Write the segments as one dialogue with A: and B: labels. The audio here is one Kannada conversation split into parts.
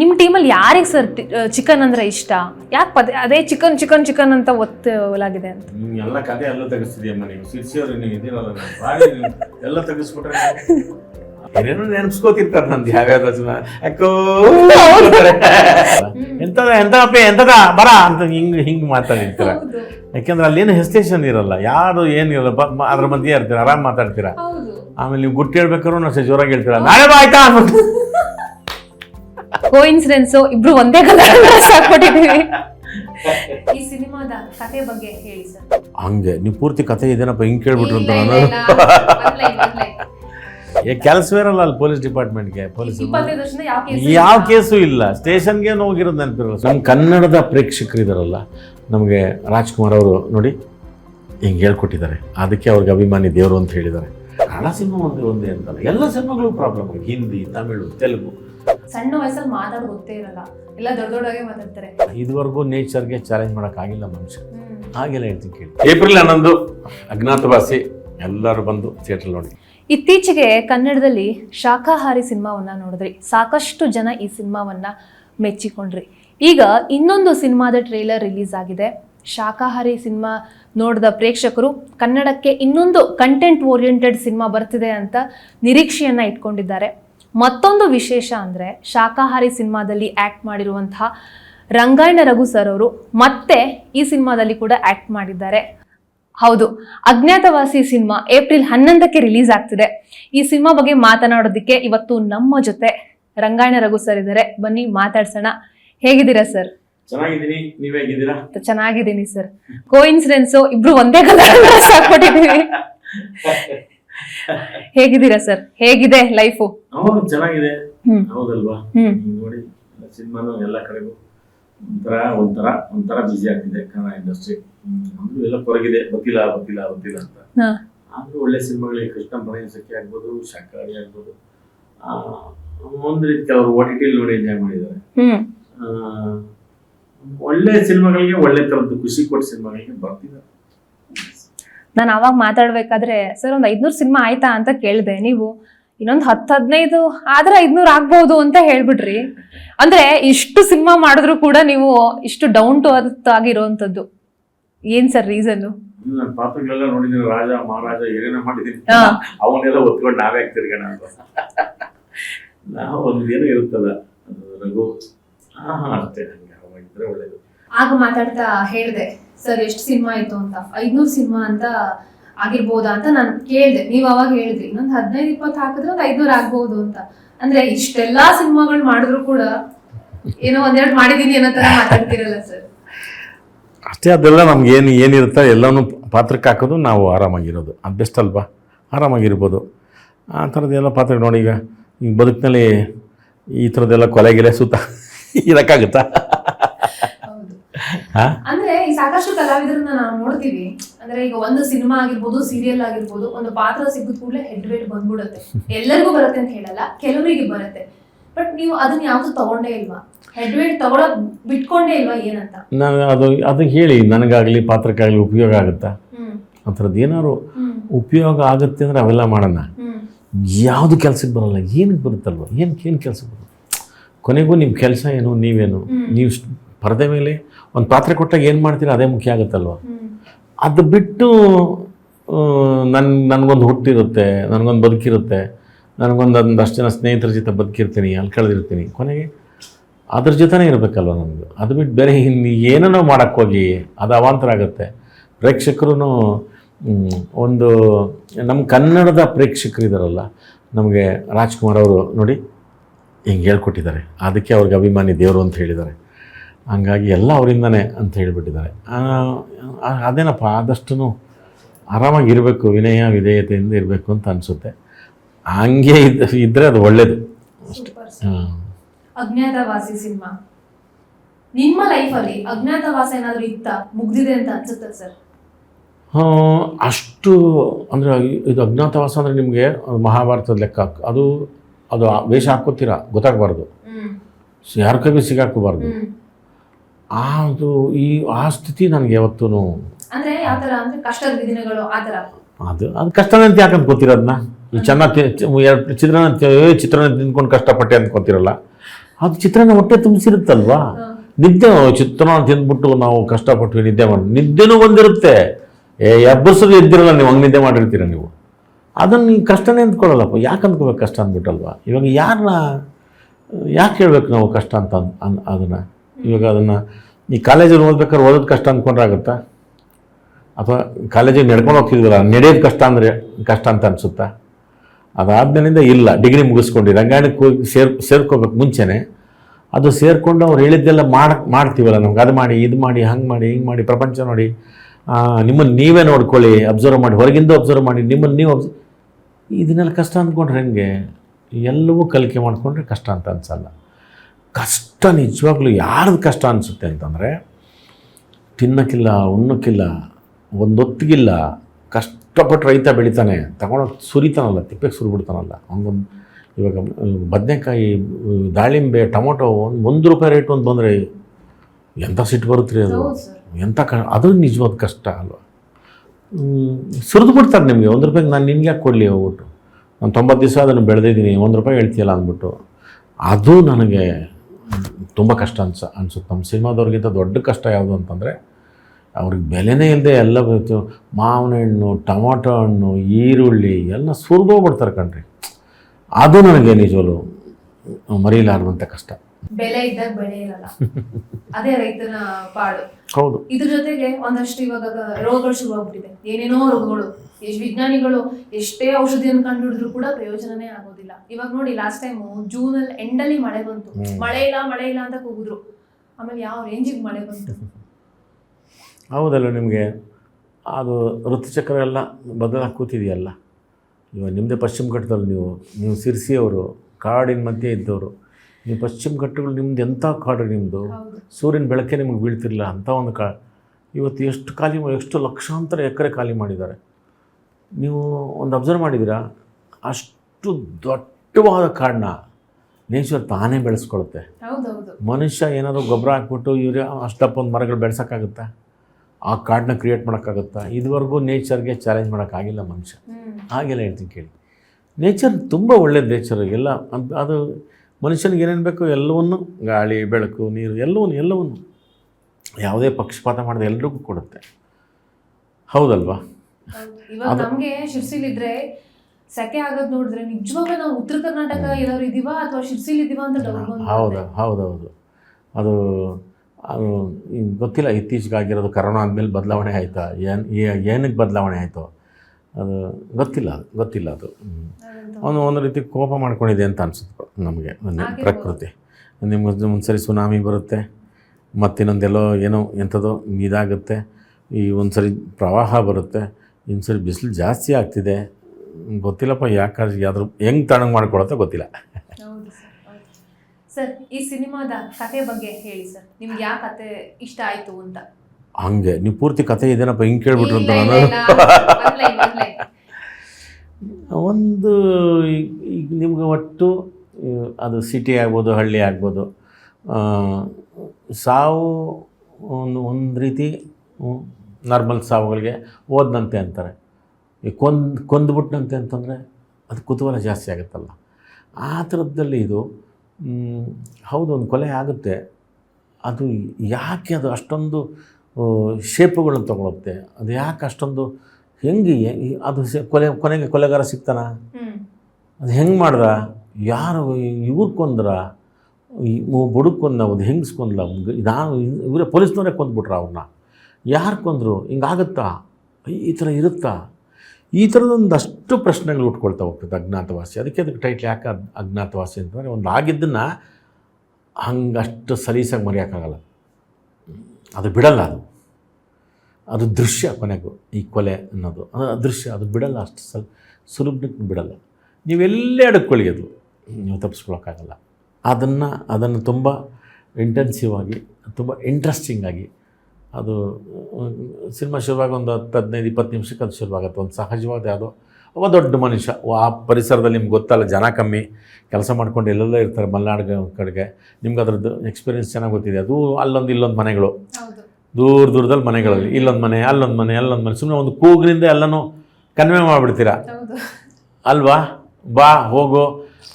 A: ನಿಮ್ಮ ಟೀಮಲ್ಲಿ ಯಾರಿಗೆ ಸರ್ ಚಿಕನ್ ಅಂದ್ರೆ ಇಷ್ಟ? ಯಾಕೆ ಪದೇ ಅದೇ ಚಿಕನ್ ಚಿಕನ್ ಚಿಕನ್ ಅಂತ ಒತ್ತಲಾಗಿದೆ ಅಂತ.
B: ಎಲ್ಲ ಕತೆ ಎಲ್ಲ ತೆಗಿಸ್ತಿದ್ಯಮ್ಮ ನೀವು. ಸಿರ್ಸಿಯವ್ರು ನೀವು. ಇದ್ದೀರಲ್ಲ ಎಲ್ಲ ತೆಗಿಸ್ಬಿಟ್ರೆ ಏನೇನೋ ನೆನ್ಸ್ಕೋತಿರ್ತಾರೆ ನಂದು ಯಾವ್ಯಾವ ಜನ. ಯಾಕೋ. ಎಂತದ ಎಂತದಪ್ಪ ಎಂತದ? ಬರ ಅಂತ ಹಿಂಗ್ ಹಿಂಗ್ ಮಾತಾಡಿರ್ತೀರ. ಯಾಕೆಂದ್ರೆ ಅಲ್ಲಿ ಏನು ಹೆಸಿಟೇಷನ್ ಇರಲ್ಲ. ಯಾರು ಏನಿರಲ್ಲ ಅದ್ರ ಮಧ್ಯೆ ಇರ್ತೀರ ಆರಾಮ್ ಮಾತಾಡ್ತೀರಾ. ಆಮೇಲೆ ನೀವು ಗುಟ್ಟು ಹೇಳ್ಬೇಕಾದ್ರೂ ನಾವು ಜೋರಾಗಿ ಹೇಳ್ತೀರಾ. ನಾಳೆ ಬಾ ಆಯ್ತಾ ಅಂದ್ಬಿಟ್ಟು.
A: ಕೋ ಇನ್ಸಿಡೆನ್ಸ್ ಇಬ್ರು ಒಂದೇ ಕಲರ್ ಹಾಕೊಟ್ಟಿದ್ದೀವಿ ಈ ಸಿನಿಮಾದ ಕಥೆ ಬಗ್ಗೆ ಹೇಳಿ ಸರ್.
B: ಹಂಗೆ ನೀವು ಪೂರ್ತಿ ಕಥೆ ಇದೇನಪ್ಪ ಹಿಂಗೆ ಕೇಳ್ಬಿಟ್ರು ಅಂತ ನಾನು. ಏ ಕೆಲಸವೇ ಇರಲ್ಲ ಅಲ್ಲಿ ಪೊಲೀಸ್ ಡಿಪಾರ್ಟ್ಮೆಂಟ್ಗೆ ಪೊಲೀಸ್
A: ಇಪ್ಪತ್ತೈದು ವರ್ಷದಿಂದ ಯಾವ ಕೇಸ್
B: ಯಾವ ಕೇಸು ಇಲ್ಲ. ಸ್ಟೇಷನ್ಗೆ ಹೋಗಿರೋದು ನೆನಪಿರಲ್ಲ ನಮ್ಮ ಕನ್ನಡದ ಪ್ರೇಕ್ಷಕರಿದಾರಲ್ಲ ನಮಗೆ ರಾಜ್ಕುಮಾರ್ ಅವರು ನೋಡಿ ಹಿಂಗೆ ಹೇಳ್ಕೊಟ್ಟಿದ್ದಾರೆ. ಅದಕ್ಕೆ ಅವ್ರಿಗೆ ಅಭಿಮಾನಿ ದೇವರು ಅಂತ ಹೇಳಿದ್ದಾರೆ. ಕನ್ನಡ ಸಿನಿಮಾ ಒಂದೇ ಒಂದೇ ಅಂತಲ್ಲ ಎಲ್ಲ ಸಿನಿಮಾಗಳು ಪ್ರಾಬ್ಲಮ್ ಹಿಂದಿ ತಮಿಳು ತೆಲುಗು.
A: ಸಣ್ಣ ವಯಸ್ಸಲ್ಲಿ ಮಾತಾಡ್ ಗೊತ್ತೇ ಇರಲ್ಲ. ಎಲ್ಲ ದೊಡ್ಡ ದೊಡ್ಡಗೆ ಮಾತಾಡ್ತಾರೆ.
B: ಇದುವರೆಗೂ ನೇಚರ್ಗೆ ಚಾಲೆಂಜ್ ಮಾಡೋಕ್ಕಾಗಿಲ್ಲ ಮನುಷ್ಯ. ಹಾಗೆಲ್ಲ ಹೇಳ್ತೀನಿ ಕೇಳಿ. ಏಪ್ರಿಲ್ ಹನ್ನೊಂದು ಅಜ್ಞಾತವಾಸಿ ಎಲ್ಲರೂ ಬಂದು ಥಿಯೇಟರ್ ನೋಡಿ.
A: ಇತ್ತೀಚೆಗೆ ಕನ್ನಡದಲ್ಲಿ ಶಾಖಾಹಾರಿ ಸಿನಿಮಾವನ್ನ ನೋಡಿದ್ರಿ. ಸಾಕಷ್ಟು ಜನ ಈ ಸಿನಿಮಾವನ್ನ ಮೆಚ್ಚಿಕೊಂಡ್ರಿ. ಈಗ ಇನ್ನೊಂದು ಸಿನಿಮಾದ ಟ್ರೇಲರ್ ರಿಲೀಸ್ ಆಗಿದೆ. ಶಾಖಾಹಾರಿ ಸಿನಿಮಾ ನೋಡಿದ ಪ್ರೇಕ್ಷಕರು ಕನ್ನಡಕ್ಕೆ ಇನ್ನೊಂದು ಕಂಟೆಂಟ್ ಓರಿಯೆಂಟೆಡ್ ಸಿನಿಮಾ ಬರ್ತಿದೆ ಅಂತ ನಿರೀಕ್ಷೆಯನ್ನ ಇಟ್ಕೊಂಡಿದ್ದಾರೆ. ಮತ್ತೊಂದು ವಿಶೇಷ ಅಂದರೆ ಶಾಕಾಹಾರಿ ಸಿನಿಮಾದಲ್ಲಿ ಆ್ಯಕ್ಟ್ ಮಾಡಿರುವಂತಹ ರಂಗಾಯಣ ರಘು ಸರ್ ಅವರು ಮತ್ತೆ ಈ ಸಿನಿಮಾದಲ್ಲಿ ಕೂಡ ಆ್ಯಕ್ಟ್ ಮಾಡಿದ್ದಾರೆ. ಹೌದು ಅಜ್ಞಾತವಾಸಿ ಸಿನಿಮಾ ಏಪ್ರಿಲ್ ಹನ್ನೊಂದಕ್ಕೆ ರಿಲೀಸ್ ಆಗ್ತಿದೆ. ಈ ಸಿನಿಮಾ ಬಗ್ಗೆ ಮಾತನಾಡೋದಕ್ಕೆ ಇವತ್ತು ನಮ್ಮ ಜೊತೆ ರಂಗಾಯಣ ರಘು ಸರ್ ಇದ್ದಾರೆ. ಬನ್ನಿ ಮಾತಾಡ್ಸೋಣ. ಹೇಗಿದ್ದೀರಾ ಸರ್
B: ಚೆನ್ನಾಗಿದ್ದೀನಿ. ನೀವ್ ಹೇಗಿದ್ದೀರಾ?
A: ಚೆನ್ನಾಗಿದ್ದೀನಿ ಸರ್ ಕೋ ಇನ್ಸಿಡೆನ್ಸ್ ಇಬ್ರು ಒಂದೇ ಕಲರ್ ಹೇಗಿದ್ದೀರಾ ಸರ್? ಹೇಗಿದೆ ಲೈಫು
B: ಹೌದು ಚೆನ್ನಾಗಿದೆ.
A: ಹ್ಮ್.
B: ಹೌದಲ್ವಾ?
A: ಹ್ಮ್.
B: ಈಗ ನೋಡಿ ಸಿನಿಮಾನು ಎಲ್ಲ ಕಡೆಗೂ ಒಂಥರ ಒಂಥರ ಒಂಥರ ಬ್ಯುಸಿ ಆಗ್ತಿದೆ ಕನ್ನಡ ಇಂಡಸ್ಟ್ರಿ ನಮ್ದು ಎಲ್ಲ ಕೊರಗಿದೆ ಗೊತ್ತಿಲ್ಲ ಗೊತ್ತಿಲ್ಲ ಗೊತ್ತಿಲ್ಲ ಅಂತ.
A: ಹಾ.
B: ಆದ್ರೂ ಒಳ್ಳೆ ಸಿನಿಮಾಗಳಿಗೆ ಕೃಷ್ಣ ಪ್ರಣಯಸಕ್ಕೆ ಆಗ್ಬೋದು ಶಾಕಾಹಾರಿ ಆಗ್ಬೋದು. ಆ, ಒಂದು ರೀತಿ ಕೆಲವರು ಓ ಟಿ ಟಿಲಿ ನೋಡಿ ಎಂಜಾಯ್ ಮಾಡಿದ್ದಾರೆ.
A: ಹ್ಮ್.
B: ಆ, ಒಳ್ಳೆ ಸಿನಿಮಾಗಳಿಗೆ ಒಳ್ಳೆ ತರದ್ದು ಖುಷಿ ಕೊಟ್ಟ ಸಿನಿಮಾಗಳಿಗೆ ಬರ್ತಿದ್ದಾರೆ.
A: ನಾನು ಅವಾಗ ಮಾತಾಡ್ಬೇಕಾದ್ರೆ ಸರ್ ಒಂದ್ ಐದ್ನೂರು ಸಿನಿಮಾ ಆಯ್ತಾ ಅಂತ ಕೇಳಿದೆ. ನೀವು ಇನ್ನೊಂದ್ ಹತ್ತು ಹದಿನೈದು ಆದ್ರೆ ಐದ್ನೂರು ಆಗ್ಬಹುದು ಅಂತ ಹೇಳ್ಬಿಟ್ರಿ. ಅಂದ್ರೆ ಇಷ್ಟು ಸಿನಿಮಾ ಮಾಡಿದ್ರು ಕೂಡ ನೀವು ಇಷ್ಟು ಡೌನ್ ಟು ಅರ್ತ್ ಆಗಿರೋಂಥದ್ದು. ಏನ್ ಸರ್ ರೀಸನ್
B: ನನ್ನ ಪಾತ್ರಗಳೆಲ್ಲ ನೋಡಿದ್ದೀನಿ. ರಾಜ ಮಹಾರಾಜ ಏನೇನೋ ಮಾಡಿದ್ದೀನಿ.
A: ಹಾ.
B: ಅವನ್ನೆಲ್ಲ ಒತ್ಕೊಂಡು ನಾವೇ ತಿರ್ಗೋಣ ಅಂತ ನಾವು ಒಂದು ಏನೋ ಇರುತ್ತಲ್ಲ ರಘು. ಹಾ ಹಾ ಅಷ್ಟೇ ಹಂಗೆ ಅವಾಗಿದ್ರೆ ಒಳ್ಳೇದು.
A: ಆಗ ಮಾತಾಡ್ತಾ ಹೇಳಿದೆ, ಸರ್, ಎಷ್ಟು ಸಿನಿಮಾ ಇತ್ತು ಅಂತ? ಐದ್ನೂರು ಸಿನಿಮಾ ಅಂತ ಆಗಿರ್ಬೋದಾ ಅಂತ ನಾನು ಕೇಳಿದೆ. ನೀವು ಅವಾಗ ಹೇಳಿದ್ರಿ. ಇನ್ನೊಂದು ಹದಿನೈದು ಇಪ್ಪತ್ತು ಹಾಕಿದ್ರೆ ಒಂದು ಐದ್ನೂರು ಆಗ್ಬಹುದು ಅಂತ. ಅಂದ್ರೆ ಇಷ್ಟೆಲ್ಲಾ ಸಿನಿಮಾಗಳು ಮಾಡಿದ್ರು ಕೂಡ ಏನೋ ಒಂದೆರಡು ಮಾಡಿದೀನಿ ಅನ್ನೋ ತರ ಮಾತಾಡ್ತಿರಲ್ಲ ಸರ್.
B: ಅಷ್ಟೇ ಅದೆಲ್ಲ ನಮ್ಗೆ ಏನು, ಏನಿರುತ್ತೆ ಎಲ್ಲನೂ ಪಾತ್ರಕ್ಕೆ ಹಾಕೋದು ನಾವು ಆರಾಮಾಗಿರೋದು. ಅದು ಬೆಸ್ಟ್ ಅಲ್ವಾ ಆರಾಮಾಗಿರ್ಬೋದು. ಆ ಥರದ್ದೆಲ್ಲ ಪಾತ್ರ ನೋಡಿ ಈಗ ಈಗ ಬದುಕಿನಲ್ಲಿ ಈ ಥರದ್ದೆಲ್ಲ ಕೊಲೆಗಿಲೆ ಸುತ್ತ ಇರೋಕ್ಕಾಗುತ್ತಾ?
A: ಅಂದ್ರೆ ಈ ಸಾಕಷ್ಟು ಕಲಾವಿದರನ್ನ ನಾವು ನೋಡ್ತೀವಿ. ಅಂದ್ರೆ ಈಗ ಒಂದು ಸಿನಿಮಾ ಆಗಿರ್ಬೋದು ಸೀರಿಯಲ್ ಆಗಿರ್ಬೋದು ಒಂದು ಪಾತ್ರ ಸಿಕ್ಕಿದ ಕೂಡಲೇ ಹೆಡ್ ವೇಟ್ ಬಂದ್ಬಿಡುತ್ತೆ. ಎಲ್ಲರಿಗೂ ಬರುತ್ತೆ ಅಂತ ಹೇಳಲ್ಲ ಕೆಲವರಿಗೆ ಬರುತ್ತೆ. ಬಟ್ ನೀವು ಅದನ್ನ ಯಾವ್ದು ತಗೊಂಡೇ ಇಲ್ವಾ? ಹೆಡ್ ವೇಟ್ ತಗೊಳಕ್ ಬಿಟ್ಕೊಂಡೇ ಇಲ್ವಾ ಏನಂತ?
B: ನಾನು ಅದು ಅದು ಹೇಳಿ ನನಗಾಗ್ಲಿ ಪಾತ್ರಕ್ಕಾಗ್ಲಿ ಉಪಯೋಗ ಆಗುತ್ತಾ? ಆ ಥರದ್ದು ಏನಾದ್ರು ಉಪಯೋಗ ಆಗುತ್ತೆ ಅಂದ್ರೆ ಅವೆಲ್ಲ ಮಾಡೋಣ. ಯಾವುದು ಕೆಲಸಕ್ಕೆ ಬರಲ್ಲ ಏನಕ್ಕೆ ಬರುತ್ತಲ್ವ? ಏನಕ್ಕೆ ಏನು ಕೆಲಸಕ್ಕೆ ಬರುತ್ತೆ ಕೊನೆಗೂ ನಿಮ್ಮ ಕೆಲಸ ಏನು ನೀವೇನು. ನೀವು ಪರದೆ ಮೇಲೆ ಒಂದು ಪಾತ್ರೆ ಕೊಟ್ಟಾಗ ಏನು ಮಾಡ್ತೀರಾ? ಅದೇ ಮುಖ್ಯ ಆಗುತ್ತಲ್ವ? ಅದು ಬಿಟ್ಟು ನನ್ನ ನನಗೊಂದು ಹುಟ್ಟಿರುತ್ತೆ, ನನಗೊಂದು ಬದುಕಿರುತ್ತೆ, ನನಗೊಂದು ಅಷ್ಟು ಜನ ಸ್ನೇಹಿತರ ಜೊತೆ ಬದುಕಿರ್ತೀನಿ, ಅಲ್ಲಿ ಕಳೆದಿರ್ತೀನಿ. ಕೊನೆಗೆ ಅದ್ರ ಜೊತೆನೇ ಇರಬೇಕಲ್ವ ನನಗೆ ಅದು ಬಿಟ್ಟು ಬೇರೆ ಇನ್ನು ಏನನ್ನೋ ಮಾಡೋಕ್ಕೋಗಿ ಅದು ಅವಾಂತರ ಆಗುತ್ತೆ. ಪ್ರೇಕ್ಷಕರು ಒಂದು ನಮ್ಮ ಕನ್ನಡದ ಪ್ರೇಕ್ಷಕರು ಇದ್ದಾರಲ್ಲ ನಮಗೆ ರಾಜ್ಕುಮಾರ್ ಅವರು ನೋಡಿ, ಹಿಂಗೆ ಹೇಳ್ಕೊಟ್ಟಿದ್ದಾರೆ. ಅದಕ್ಕೆ ಅವ್ರಿಗೆ ಅಭಿಮಾನಿ ದೇವರು ಅಂತ ಹೇಳಿದ್ದಾರೆ. ಹಂಗಾಗಿ ಎಲ್ಲ ಅವರಿಂದನೇ ಅಂತ ಹೇಳಿಬಿಟ್ಟಿದ್ದಾರೆ. ಅದೇನಪ್ಪ ಆದಷ್ಟು ಆರಾಮಾಗಿರಬೇಕು ವಿನಯ ವಿಧೇಯತೆಯಿಂದ ಇರಬೇಕು ಅಂತ ಅನಿಸುತ್ತೆ. ಹಂಗೆ ಇದ್ ಇದ್ದರೆ ಅದು ಒಳ್ಳೇದು.
A: ಅಷ್ಟೇ.
B: ಹಾಂ.
A: ಅಜ್ಞಾತವಾಸಿ ಸಿನಿಮಾ. ನಿಮ್ಮ ಲೈಫಲ್ಲಿ ಅಜ್ಞಾತವಾಸ ಏನಾದರೂ ಇತ್ತ ಮುಗ್ದಿದೆ ಅಂತ ಅನ್ಸುತ್ತೆ ಸರ್?
B: ಅಷ್ಟು ಅಂದರೆ ಇದು ಅಜ್ಞಾತವಾಸ ಅಂದರೆ ನಿಮಗೆ ಮಹಾಭಾರತದ ಲೆಕ್ಕ ಅದು ಅದು ವೇಷ ಹಾಕೋತೀರಾ ಗೊತ್ತಾಗಬಾರ್ದು. ಯಾರ ಕೈಗೂ ಸಿಗಾಕೋಬಾರ್ದು. ಆ ಅದು ಈ ಆ ಸ್ಥಿತಿ ನನಗೆ ಯಾವತ್ತೂ ಅದು ಅದು ಕಷ್ಟನೇ ಅಂತ ಯಾಕಂತ ಗೊತ್ತಿರೋದನ್ನ ಈ ಚೆನ್ನಾಗಿ ಎರಡು ಚಿತ್ರಾನ್ನ ಚಿತ್ರಾನ್ನ ತಿಂದ್ಕೊಂಡು ಕಷ್ಟಪಟ್ಟೆ ಅಂದ್ಕೊತಿರಲ್ಲ ಅದು ಚಿತ್ರಾನ್ನ ಹೊಟ್ಟೆ ತುಂಬಿಸಿರುತ್ತಲ್ವಾ? ನಿದ್ದೆ ಚಿತ್ರಾನ್ನ ತಿಂದ್ಬಿಟ್ಟು ನಾವು ಕಷ್ಟಪಟ್ಟು ನಿದ್ದೆ ಮಾಡಿ ನಿದ್ದೆನೂ ಒಂದಿರುತ್ತೆ ಏ ಎಬ್ಬಸರು ಎದ್ದಿರಲ್ಲ ನೀವು ಹಂಗೆ ನಿದ್ದೆ ಮಾಡಿರ್ತೀರ ನೀವು. ಅದನ್ನು ನೀವು ಕಷ್ಟನೇ ಅಂದ್ಕೊಳ್ಳಲ್ಲಪ್ಪ. ಯಾಕೆ ಅಂದ್ಕೋಬೇಕು ಕಷ್ಟ ಅಂದ್ಬಿಟ್ಟಲ್ವಾ? ಇವಾಗ ಯಾರನ್ನ ಯಾಕೆ ಹೇಳ್ಬೇಕು ನಾವು ಕಷ್ಟ ಅಂತ ಅದನ್ನು? ಇವಾಗ ಅದನ್ನು ಈ ಕಾಲೇಜಲ್ಲಿ ಓದ್ಬೇಕಾದ್ರೆ ಓದೋದು ಕಷ್ಟ ಅಂದ್ಕೊಂಡ್ರೆ ಆಗುತ್ತಾ? ಅಥವಾ ಕಾಲೇಜಿಗೆ ನಡ್ಕೊಂಡು ಹೋಗ್ತಿದ್ವಲ್ಲ ನಡೆಯೋದು ಕಷ್ಟ ಅಂದರೆ ಕಷ್ಟ ಅಂತ ಅನಿಸುತ್ತಾ? ಅದಾದ್ಮೇಲಿಂದ ಇಲ್ಲ, ಡಿಗ್ರಿ ಮುಗಿಸ್ಕೊಂಡು ರಂಗಾಯಣಕ್ಕೆ ಹೋಗಿ ಸೇರ್, ಸೇರ್ಕೋಬೇಕು ಮುಂಚೆನೆ. ಅದು ಸೇರಿಕೊಂಡು ಅವ್ರು ಹೇಳಿದ್ದೆಲ್ಲ ಮಾಡ್, ಮಾಡ್ತೀವಲ್ಲ ನಮ್ಗೆ, ಅದು ಮಾಡಿ, ಇದು ಮಾಡಿ, ಹಂಗೆ ಮಾಡಿ, ಹಿಂಗೆ ಮಾಡಿ, ಪ್ರಪಂಚ ನೋಡಿ. ನಿಮ್ಮನ್ನು ನೀವೇ ನೋಡ್ಕೊಳ್ಳಿ, ಅಬ್ಸರ್ವ್ ಮಾಡಿ, ಹೊರಗಿಂದ ಅಬ್ಸರ್ವ್ ಮಾಡಿ, ನಿಮ್ಮನ್ನು ನೀವು ಅಬ್ಸರ್ವ್ ಇದನ್ನೆಲ್ಲ ಕಷ್ಟ ಅಂದ್ಕೊಂಡ್ರೆ ಹೆಂಗೆ? ಎಲ್ಲವೂ ಕಲಿಕೆ ಮಾಡಿಕೊಂಡ್ರೆ ಕಷ್ಟ ಅಂತ ಅನ್ಸಲ್ಲ. ಕಷ್ಟ ನಿಜವಾಗ್ಲೂ ಯಾರ್ದು ಕಷ್ಟ ಅನಿಸುತ್ತೆ ಅಂತಂದರೆ ತಿನ್ನೋಕ್ಕಿಲ್ಲ ಉಣ್ಣಕ್ಕಿಲ್ಲ ಒಂದೊತ್ತಿಗಿಲ್ಲ ಕಷ್ಟಪಟ್ಟು ರೈತ ಬೆಳಿತಾನೆ ತಗೊಂಡೋಗಿ ಸುರಿತಾನಲ್ಲ ತಿಪ್ಪೆಗೆ ಸುರಿಬಿಡ್ತಾನಲ್ಲ ಅವನಿಗೊಂದು ಇವಾಗ ಬದನೆಕಾಯಿ ದಾಳಿಂಬೆ ಟೊಮೊಟೊ ಒಂದು ಒಂದು ರೂಪಾಯಿ ರೇಟ್ ಒಂದು ಬಂದರೆ ಎಂಥ ಸಿಟ್ಟು ಬರುತ್ತೆ ರೀ ಅದು ಎಂಥ ಕ ಅದು ನಿಜವಾದ ಕಷ್ಟ ಅಲ್ವಾ? ಸುರಿದು ಬಿಡ್ತಾರೆ ನಿಮಗೆ. ಒಂದು ರೂಪಾಯಿಗೆ ನಾನು ನಿನ್ಗೆ ಯಾಕೆ ಕೊಡಲಿ ಹೋಗ್ಬಿಟ್ಟು ನಾನು ತೊಂಬತ್ತು ದಿವಸ ಅದನ್ನು ಬೆಳೆದಿದ್ದೀನಿ ಒಂದು ರೂಪಾಯಿ ಹೇಳ್ತೀಯಲ್ಲ ಅಂದ್ಬಿಟ್ಟು. ಅದು ನನಗೆ ತುಂಬ ಕಷ್ಟ ಅನ್ಸ, ಅನ್ಸುತ್ತೆ. ನಮ್ಮ ಸಿನಿಮಾದವ್ರಿಗಿಂತ ದೊಡ್ಡ ಕಷ್ಟ ಯಾವುದು ಅಂತಂದರೆ, ಅವ್ರಿಗೆ ಬೆಲೆನೇ ಇಲ್ಲದೆ ಎಲ್ಲ ಮಾವಿನ ಹಣ್ಣು ಟೊಮಾಟೊ ಹಣ್ಣು, ಈರುಳ್ಳಿ ಎಲ್ಲ ಸುರಿದೋಗ್ಬಿಡ್ತಾರೆ ಕಣ್ರಿ. ಅದು ನನಗೆ ನಿಜವಲ್ಲೂ ಮರೀಲಾರದಂಥ ಕಷ್ಟ.
A: ಬೆಲೆ ಇದ್ದಾಗ ಬೆಳೆ ಇರಲ್ಲ. ಅದೇ ರೈತನ ಪಾಡು.
B: ಹೌದು.
A: ಇದ್ರ ಜೊತೆಗೆ ಒಂದಷ್ಟು ಇವಾಗ ರೋಗಗಳು ಶುರುವಾಗ್ಬಿಟ್ಟಿದೆ. ಏನೇನೋ ರೋಗಗಳು ಎಷ್ಟು ವಿಜ್ಞಾನಿಗಳು ಎಷ್ಟೇ ಔಷಧಿಯನ್ನು ಕಂಡುಹಿಡಿದ್ರು ಕೂಡ ಪ್ರಯೋಜನನೇ ಆಗೋದಿಲ್ಲ. ಇವಾಗ ನೋಡಿ ಲಾಸ್ಟ್ ಟೈಮು ಜೂನ್ ಅಲ್ಲಿ ಎಂಡಲ್ಲಿ ಮಳೆ ಬಂತು. ಮಳೆ ಇಲ್ಲ ಮಳೆ ಇಲ್ಲ ಅಂತ ಕೂಗಿದ್ರು. ಆಮೇಲೆ ಯಾವ ರೇಂಜಿಗೆ ಮಳೆ ಬಂತು?
B: ಹೌದಲ್ಲ ನಿಮಗೆ? ಅದು ಋತುಚಕ್ರ ಎಲ್ಲ ಬದಲಾಗಿ ಕೂತಿದೆಯಲ್ಲ. ಇವಾಗ ನಿಮ್ಮದೇ ಪಶ್ಚಿಮ ಘಟ್ಟದಲ್ಲಿ ನೀವು ನೀವು ಸಿರ್ಸಿಯವರು ಕಾಡಿನ ಮಧ್ಯೆ ಇದ್ದವರು ನೀವು ಪಶ್ಚಿಮ ಘಟ್ಟಗಳು ನಿಮ್ದು ಎಂಥ ಕಾಡು ನಿಮ್ಮದು ಸೂರ್ಯನ ಬೆಳಕೆ ನಿಮಗೆ ಬೀಳ್ತಿರಲಿಲ್ಲ ಅಂಥ ಒಂದು ಕಾ ಇವತ್ತು ಎಷ್ಟು ಖಾಲಿ ಎಷ್ಟು ಲಕ್ಷಾಂತರ ಎಕರೆ ಖಾಲಿ ಮಾಡಿದ್ದಾರೆ. ನೀವು ಒಂದು ಅಬ್ಸರ್ವ್ ಮಾಡಿದ್ದೀರಾ? ಅಷ್ಟು ದೊಡ್ಡವಾದ ಕಾಡನ್ನ ನೇಚರ್ ತಾನೇ ಬೆಳೆಸ್ಕೊಳುತ್ತೆ. ಮನುಷ್ಯ ಏನಾದರೂ ಗೊಬ್ಬರ ಹಾಕ್ಬಿಟ್ಟು ಯೂರಿಯಾ ಅಷ್ಟಪ್ಪ ಒಂದು ಮರಗಳು ಬೆಳೆಸೋಕ್ಕಾಗುತ್ತಾ? ಆ ಕಾಡನ್ನ ಕ್ರಿಯೇಟ್ ಮಾಡೋಕ್ಕಾಗುತ್ತಾ? ಇದುವರೆಗೂ ನೇಚರ್ಗೆ ಚಾಲೆಂಜ್ ಮಾಡೋಕ್ಕಾಗಿಲ್ಲ ಮನುಷ್ಯ. ಹಾಗೆಲ್ಲ ಹೇಳ್ತೀನಿ ಕೇಳಿ. ನೇಚರ್ ತುಂಬ ಒಳ್ಳೆಯ ನೇಚರ್. ಎಲ್ಲ ಅದು ಮನುಷ್ಯನಿಗೆ ಏನೇನು ಬೇಕು ಎಲ್ಲವನ್ನು ಗಾಳಿ ಬೆಳಕು ನೀರು ಎಲ್ಲವನ್ನು ಎಲ್ಲವನ್ನು. ಯಾವುದೇ ಪಕ್ಷಪಾತ ಮಾಡದೆ ಎಲ್ರಿಗೂ ಕೊಡುತ್ತೆ. ಹೌದಲ್ವಾ?
A: ನಮಗೆ ಶಿರ್ಸಿಲಿದ್ರೆ ಸೆಕೆ ಆಗೋದು ನೋಡಿದ್ರೆ ನಿಜವಾಗ್ಲೂ ನಾವು ಉತ್ತರ ಕರ್ನಾಟಕ ಇರೋರು ಇದೀವ ಅಥವಾ ಶಿರ್ಸಿಲಿದ್ದೀವಾ ಅಂತ ಡೌಟ್
B: ಹೌದು ಹೌದೌದು. ಅದು ಅದು ಗೊತ್ತಿಲ್ಲ ಇತ್ತೀಚೆಗಾಗಿರೋದು ಕರೋನಾ ಆದಮೇಲೆ ಬದಲಾವಣೆ ಆಯಿತಾ? ಏನು ಏನಕ್ಕೆ ಬದಲಾವಣೆ ಆಯಿತು? ಅದು ಗೊತ್ತಿಲ್ಲ ಅದು ಗೊತ್ತಿಲ್ಲ ಅದು. ಅವನು ಒಂದು ರೀತಿ ಕೋಪ ಮಾಡ್ಕೊಂಡಿದೆ ಅಂತ ಅನ್ಸುತ್ತೆ ನಮಗೆ. ಪ್ರಕೃತಿ ನಿಮ್ಗೆ ಒಂದ್ಸರಿ ಸುನಾಮಿ ಬರುತ್ತೆ ಮತ್ತಿನ್ನೊಂದೆಲ್ಲೋ ಏನೋ ಎಂಥದೋ ಇದಾಗುತ್ತೆ ಈ ಒಂದು ಸರಿ ಪ್ರವಾಹ ಬರುತ್ತೆ ಇನ್ನು ಸರಿ ಬಿಸಿಲು ಜಾಸ್ತಿ ಆಗ್ತಿದೆ ಗೊತ್ತಿಲ್ಲಪ್ಪ ಯಾಕೆ ಯಾವ್ದು ಹೆಂಗೆ ತಣ್ಣಗೆ ಮಾಡ್ಕೊಳತ್ತೋ ಗೊತ್ತಿಲ್ಲ
A: ಸರ್ ಈ ಸಿನಿಮಾದ ಕತೆ ಬಗ್ಗೆ ಹೇಳಿ ಸರ್ ನಿಮ್ಗೆ ಯಾವ ಕತೆ ಇಷ್ಟ ಆಯಿತು ಅಂತ
B: ಹಂಗೆ. ನೀವು ಪೂರ್ತಿ ಕತೆ ಇದೇನಪ್ಪ ಹಿಂಗೆ ಕೇಳ್ಬಿಟ್ರು ಅಂತ ನಾನು. ಒಂದು ಈಗ ನಿಮ್ಗೆ ಒಟ್ಟು ಅದು ಸಿಟಿ ಆಗ್ಬೋದು ಹಳ್ಳಿ ಆಗ್ಬೋದು ಸಾವು ಒಂದು ಒಂದು ರೀತಿ ನಾರ್ಮಲ್ ಸಾವುಗಳಿಗೆ ಓದ್ನಂತೆ ಅಂತಾರೆ. ಈ ಕೊಂದು ಕೊಂದುಬಿಟ್ಟನಂತೆ ಅಂತಂದರೆ ಅದು ಕುತೂಹಲ ಜಾಸ್ತಿ ಆಗುತ್ತಲ್ಲ. ಆ ಥರದ್ದಲ್ಲಿ ಇದು ಹೌದು ಒಂದು ಕೊಲೆ ಆಗುತ್ತೆ. ಅದು ಯಾಕೆ ಅದು ಅಷ್ಟೊಂದು ಶೇಪುಗಳನ್ನು ತೊಗೊಳುತ್ತೆ ಅದು ಯಾಕೆ ಅಷ್ಟೊಂದು ಹೆಂಗೆ ಅದು ಕೊಲೆ ಕೊನೆಗೆ ಕೊಲೆಗಾರ ಸಿಗ್ತಾನ? ಅದು ಹೆಂಗೆ ಮಾಡ್ದ? ಯಾರು ಇವ್ರು ಕೊಂದ್ರ? ಬುಡುಕ್ ಕೊಂದ ಒಂದು ಹೆಂಗ್ಸ್ ಕೊಂದ್ಲ ನಾನು ಇವರೇ ಪೊಲೀಸ್ನವರೇ ಕೊಂದ್ಬಿಟ್ರ ಅವ್ರನ್ನ ಯಾರು ಕೊಂದರು? ಹಿಂಗಾಗುತ್ತಾ ಈ ಥರ ಇರುತ್ತಾ? ಈ ಥರದೊಂದಷ್ಟು ಪ್ರಶ್ನೆಗಳು ಉಟ್ಕೊಳ್ತಾ ಹೋಗ್ತದೆ ಅಜ್ಞಾತವಾಸಿ ಅದಕ್ಕೆ ಅದಕ್ಕೆ ಟೈಟ್ಲ್ ಯಾಕೆ ಅದ್- ಅಜ್ಞಾತವಾಸಿ ಅಂತಂದರೆ ಒಂದು ಆಗಿದ್ದನ್ನು ಹಂಗಷ್ಟು ಸಲೀಸಾಗಿ ಮರೆಯೋಕ್ಕಾಗಲ್ಲ. ಅದು ಬಿಡಲ್ಲ ಅದು. ಅದು ದೃಶ್ಯ ಕೊನೆಗೂ, ಈ ಕೊಲೆ ಅನ್ನೋದು. ಅದು ಅದೃಶ್ಯ ಅದು ಬಿಡಲ್ಲ ಅಷ್ಟು ಸಲ್ ಸುಲಭಕ್ಕೆ ಬಿಡಲ್ಲ. ನೀವೆಲ್ಲೇ ಅಡ್ಕೊಳ್ಳಿ ಅದು, ನೀವು ತಪ್ಪಿಸ್ಕೊಳೋಕ್ಕಾಗಲ್ಲ. ಅದನ್ನು ಅದನ್ನು ತುಂಬ ಇಂಟೆನ್ಸಿವ್ ಆಗಿ, ತುಂಬ ಇಂಟ್ರೆಸ್ಟಿಂಗ್ ಆಗಿ, ಅದು, ಸಿನಿಮಾ ಶುರುವಾಗ ಒಂದು ಹತ್ತು ಹದಿನೈದು, ಇಪ್ಪತ್ತು ನಿಮಿಷಕ್ಕೆ ಅದು ಶುರುವಾಗುತ್ತೆ. ಒಂದು ಸಹಜವಾದ ಯಾವುದೋ ಒಬ್ಬ ದೊಡ್ಡ ಮನುಷ್ಯ. ಆ ಪರಿಸರದಲ್ಲಿ ನಿಮ್ಗೆ ಗೊತ್ತಲ್ಲ ಜನ ಕಮ್ಮಿ ಕೆಲಸ ಮಾಡ್ಕೊಂಡು ಎಲ್ಲೆಲ್ಲೋ ಇರ್ತಾರೆ ಮಲೆನಾಡು ಕಡೆಗೆ. ನಿಮ್ಗೆ ಅದ್ರದ್ದು ಎಕ್ಸ್ಪೀರಿಯನ್ಸ್ ಚೆನ್ನಾಗಿ ಗೊತ್ತಿದೆ. ಅದು ಅಲ್ಲೊಂದು ಇಲ್ಲೊಂದು ಮನೆಗಳು. ದೂರ ದೂರದಲ್ಲಿ ಮನೆಗಳಲ್ಲಿ. ಇಲ್ಲೊಂದು ಮನೆ ಅಲ್ಲೊಂದು ಮನೆ ಅಲ್ಲೊಂದು ಮನೆ. ಸುಮ್ಮನೆ ಒಂದು ಕೂಗಿನಿಂದ ಎಲ್ಲನೂ ಕನ್ವೆ ಮಾಡಿಬಿಡ್ತೀರಾ? ಅಲ್ವಾ? ಬಾ ಹೋಗು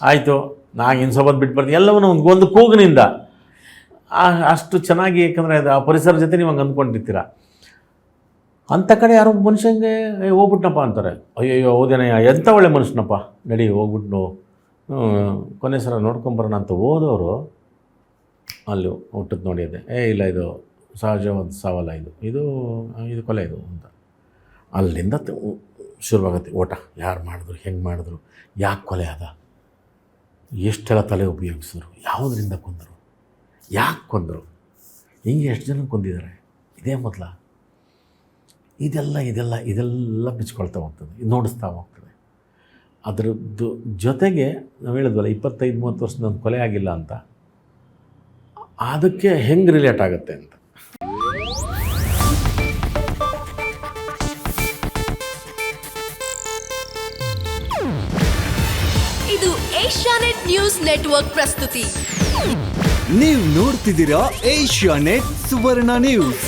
B: ಆಯಿತು. ನಾಗ ಇನ್ಸೋಬತ್ ಬಿಟ್ಟು ಬರ್ತೀನಿ. ಎಲ್ಲವನ್ನೂ ಒಂದು ಒಂದು ಕೂಗಿನಿಂದ. ಅಷ್ಟು ಚೆನ್ನಾಗಿ ಯಾಕಂದರೆ ಅದು ಆ ಪರಿಸರ ಜೊತೆ ನೀವು ಹಂಗೆ ಅಂದ್ಕೊಂಡಿರ್ತೀರ? ಅಂಥ ಕಡೆ ಯಾರೋ ಮನುಷ್ಯಂಗೆ ಹೋಗ್ಬಿಟ್ನಪ್ಪ ಅಂತಾರೆ. ಅಯ್ಯಯ್ಯೋ ಹೌದೇನಯ್ಯ ಎಂಥ ಒಳ್ಳೆ ಮನುಷ್ಯನಪ್ಪ? ನಡಿ, ಹೋಗ್ಬಿಟ್ನು. ಕೊನೆ ಸಲ ನೋಡ್ಕೊಂಬರೋಣ ಅಂತ ಹೋದವರು, ಅಲ್ಲಿ ಹುಟ್ಟದ್ದು ನೋಡಿದ್ದೆ ಏ, ಇಲ್ಲ, ಇದು ಸಹಜವಾದ ಸಾವಲ್ಲ ಇದು. ಇದು ಇದು ಕೊಲೆ ಇದು ಅಂತ. ಅಲ್ಲಿಂದ ಶುರುವಾಗುತ್ತೆ ಓಟ. ಯಾರು ಮಾಡಿದ್ರು, ಹೆಂಗೆ ಮಾಡಿದ್ರು, ಯಾಕೆ ಕೊಲೆ ಅದ? ಎಷ್ಟೆಲ್ಲ ತಲೆ ಉಪಯೋಗಿಸಿದ್ರು? ಯಾವುದರಿಂದ ಕೊಂದರು? ಯಾಕೆ ಕೊಂದರು? ಹಿಂಗೆ ಎಷ್ಟು ಜನ ಕೊಂದಿದ್ದಾರೆ? ಇದೇ ಮೊದಲ. ಇದೆಲ್ಲ ಇದೆಲ್ಲ ಇದೆಲ್ಲ ಬಿಚ್ಕೊಳ್ತಾ ಹೋಗ್ತದೆ ಇದು ನೋಡಿಸ್ತಾ ಹೋಗ್ತದೆ ಅದರದ್ದು ಜೊತೆಗೆ ನಾವು ಹೇಳಿದ್ವಲ್ಲ ಇಪ್ಪತ್ತೈದು ಮೂವತ್ತು ವರ್ಷದ ಒಂದು ಕೊಲೆ ಆಗಿಲ್ಲ ಅಂತ. ಅದಕ್ಕೆ ಹೆಂಗೆ ರಿಲೇಟ್ ಆಗುತ್ತೆ ಅಂತ.
C: ಇದು ಏಷ್ಯಾನೆಟ್ ನ್ಯೂಸ್ ನೆಟ್ವರ್ಕ್ ಪ್ರಸ್ತುತಿ.
D: ನೀವು ನೋಡ್ತಿದ್ದೀರಾ ಏಷ್ಯಾನೆಟ್ ಸುವರ್ಣ ನ್ಯೂಸ್.